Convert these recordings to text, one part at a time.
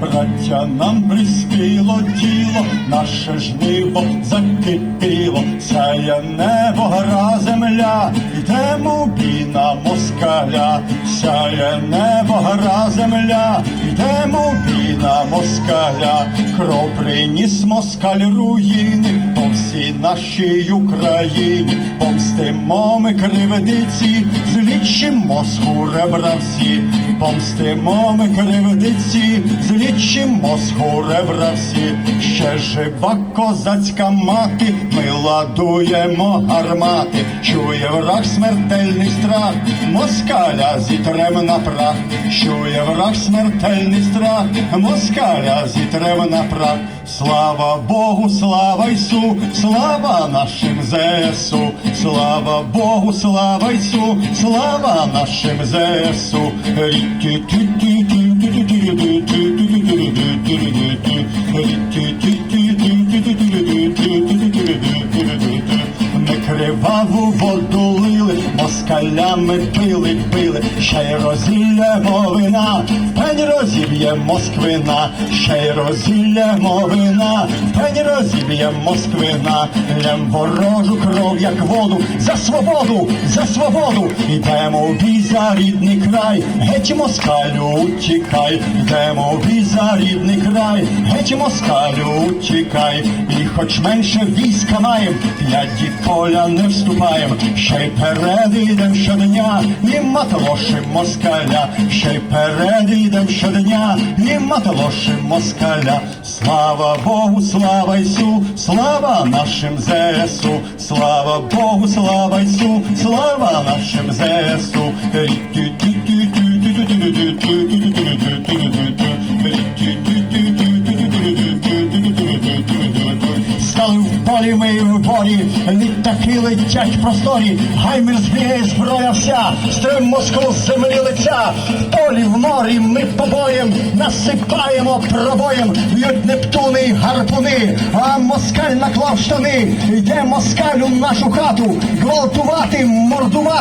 Браття, нам приспіло тіло, наше жниво закипіло, сяє небо, гра земля, йдемо в бій на москаля, сяє небо, гра земля, йдемо в бій на москаля, кров приніс москаль руїни по нашій Україні, помстимо ми кривдиці, злічимо сху ребра всі, помстимо ми кривдиці, злічимо сху ребра всі, ще жива козацька мати, ми ладуємо гармати, чує враг смертельний страх, москаля зітрем на прах, чує враг смертельний страх, москаля зітрем на прах, слава Богу, слава Ісу, слава нашим ЗСУ, слава Богу, слава Ісу, слава нашим ЗСУ. Не криваву воду москалями пили, пили, ще й розіллямо вина, пень розіб'є москвина, ще й розіллямо вина, пень розіб'є москвина, лям ворожу кров, як воду, за свободу, за свободу, йдемо в бій за рідний край, геть москалю утікай, йдемо в бій за рідний край, геть москалю утікай, і хоч менше війська маєм, п'яті поля не вступаєм, ще й перед ідем щодня, і матлошим москаля, ще й перед ідем щодня, і матлошим москаля. Слава Богу, слава Ісу, слава нашим ЗСУ, слава Богу, слава Ісу, слава нашим ЗСУ. Стали в полі ми в полі, літаки летять в просторі, ми збігає зброя вся, стрим Москву з землі лиця, в полі, в морі ми побоєм, насипаємо пробоєм, б'ють нептуни і гарпуни, а москаль наклав штани, йде москаль у нашу хату, гвалтувати,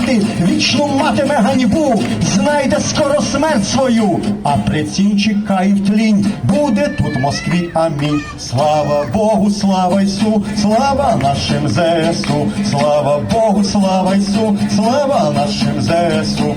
мордувати, вічну матиме ганьбу, знайде скоро смерть свою, а прицін чекає в тлінь, буде тут в Москві, амінь. Слава Богу, слава Ісу, слава нашим ЗСУ, слава Богу, слава Ісу, слава нашим ЗСУ.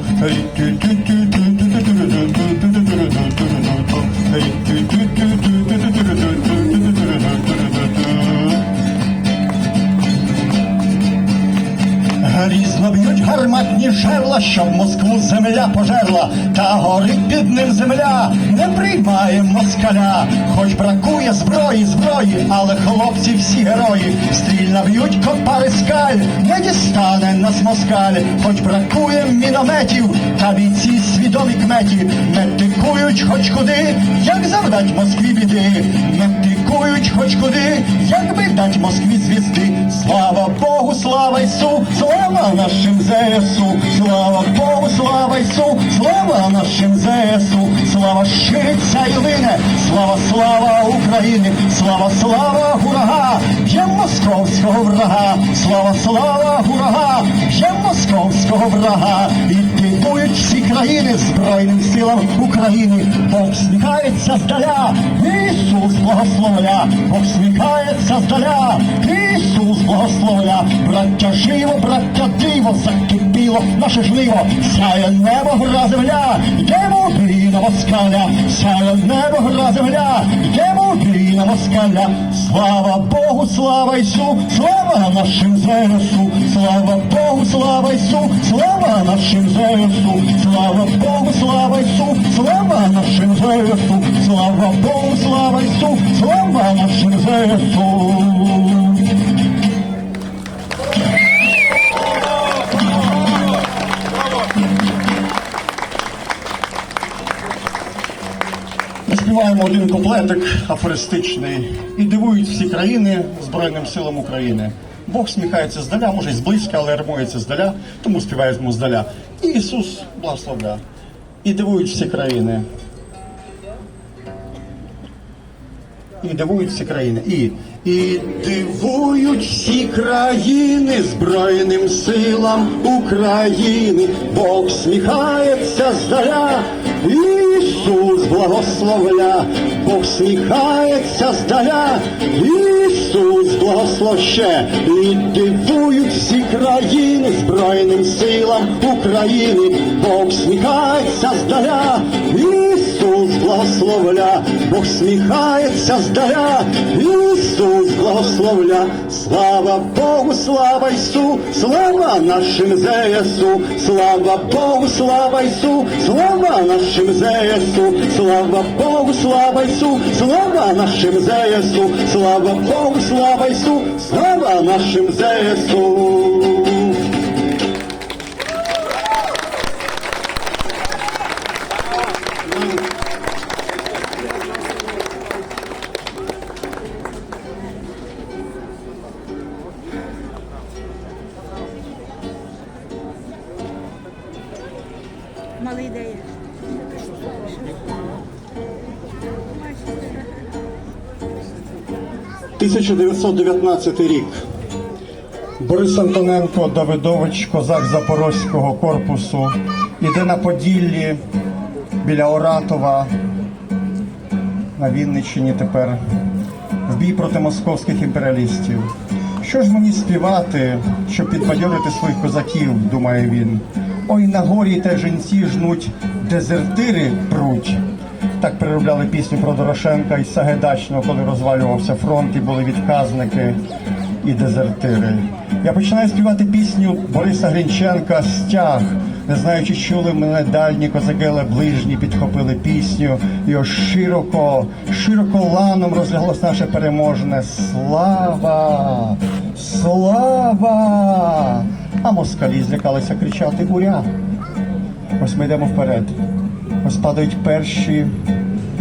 Щоб Москву земля пожерла, та горить під ним земля, не приймає москаля, хоч бракує зброї, зброї, але хлопці всі герої, стрільно б'ють копари скаль, не дістане нас москаль, хоч бракує мінометів, та бійці свідомі кметі, не тикують хоч куди, як завдать Москві біди, не тикують хоч куди, як би дать Москві звізди. Слава Богу, слава Ісу, слава нашим ЗСУ, слава Богу, слава Ісу, слава нашим ЗСУ, слава шириться і лине, слава, слава України, слава, слава гурага, б'єм московського врага, слава, слава гурага, б'єм московського врага, і підують всі країни Збройним силам України, Бог сміхається здаля, Ісус благословля, Бог сміхається здаля, Ісус благословля, браття живо, браття диво, закипіло наше жниво, сяє небо, гра земля, йдемо на москаля, сяє небо, гра земля, йдемо на москаля, слава Богу, слава Ісу, слава нашим ЗСУ, слава Богу, слава Ісу, слава нашим ЗСУ, слава Богу, слава Ісу, слава нашим ЗСУ, слава Богу, слава Ісу, слава нашим ЗСУ. Один куплетик афористичний і дивують всі країни Збройним силам України. Бог сміхається здаля, може й зблизька, але римується здаля, тому співаємо здаля. І Ісус благословля. І дивують всі країни. І дивують всі країни. І І дивують всі країни Збройним силам України, Бог сміхається здаля, Ісус благословля, Бог сміхається здаля, Ісус благослов ще, і дивують всі країни Збройним силам України, Бог сміхається здаля, Ісус благословля, Бог сміхається здаля, Ісус благословля, слава Богу, слава Ісу, слава нашим ЗСУ, слава Богу, слава Ісу, слава нашим ЗСУ, слава Богу, слава Ісу, слава нашим ЗСУ, слава Богу, слава Ісу, слава нашим ЗСУ. 1919 рік. Борис Антоненко, Давидович, козак Запорозького корпусу, іде на Поділлі біля Оратова на Вінниччині тепер в бій проти московських імперіалістів. Що ж мені співати, щоб підбадьорити своїх козаків, думає він. Ой, на горі те жінці жнуть, дезертири пруть. Так переробляли пісню про Дорошенка і Сагайдачного, коли розвалювався фронт і були відказники і дезертири. Я починаю співати пісню Бориса Грінченка Стяг. Не знаю, чи чули мене дальні козаки, але ближні підхопили пісню. І ось широко, широко ланом розляглось наше переможне Слава! Слава! А москалі злякалися кричати Уря! Ось ми йдемо вперед. Ось падають перші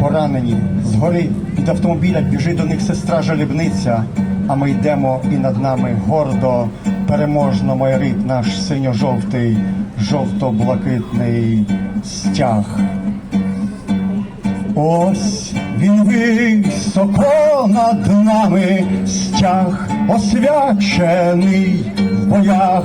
поранені. Згори від автомобіля біжить до них сестра жалібниця. А ми йдемо і над нами гордо, переможно майорить наш синьо-жовтий, жовто-блакитний стяг. Ось він високо над нами стяг освячений боях.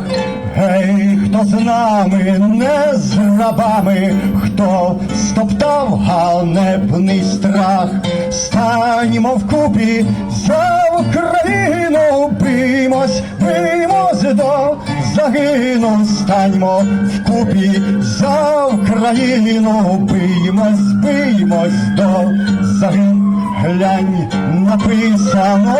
Гей, хто з нами не з рабами, хто стоптав ганебний страх, станьмо вкупі за Україну, бимось, бимось до загину, станьмо вкупі за Україну, бимось, бимось до загину. Глянь, написано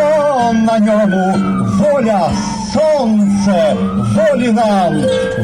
на ньому воля, сонце, волі нам,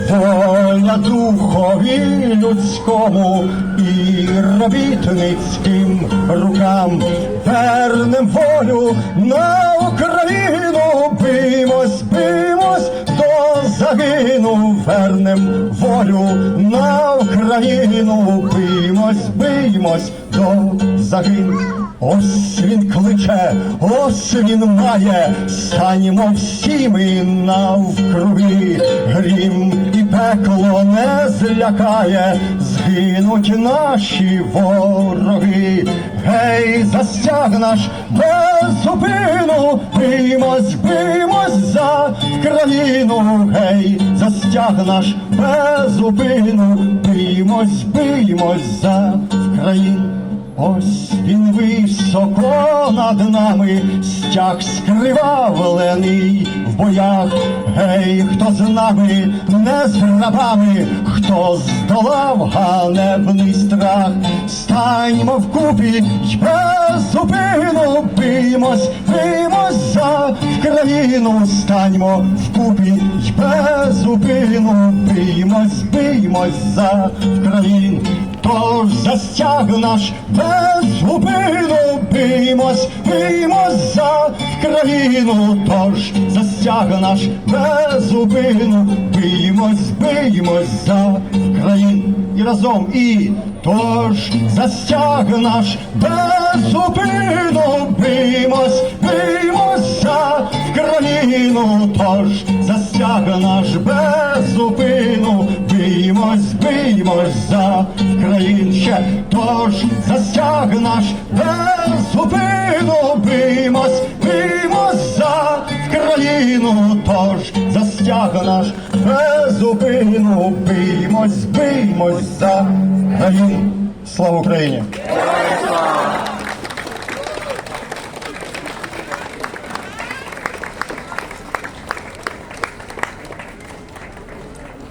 воля духові людському і робітницьким рукам. Вернем волю на Україну, бимось, бимось до загину, вернем волю на Україну, бимось, бимось до загину. Ось він кличе, ось він має, станьмо всі ми навкруги, грім і пекло не злякає, згинуть наші вороги. Гей, застяг наш без зупину, бимось, бимось за країну, гей, застяг наш без зупину, бимось, бимось за країну. Ось він високо над нами, стяг скривавлений в боях. Гей, хто з нами не з рабами, хто здолав ганебний страх, станьмо вкупі й без зупину, бимось, бимось за країну, станьмо вкупі й без зупину, бимось, бимось за країну. Тож застяг наш без зупину, бимось, бимось за країну, тож застяг наш без зупину, бимось, бимось за країну. І разом і тож застяг наш без зупину, бимось, бимось за країну, тож застяг наш без зупину, бимось. Биймось, биймось за країн ще, тож за стяг наш без зупину биймось, биймось за країну, тож за стяг наш без зупину биймось, биймось за країну. Слава Україні!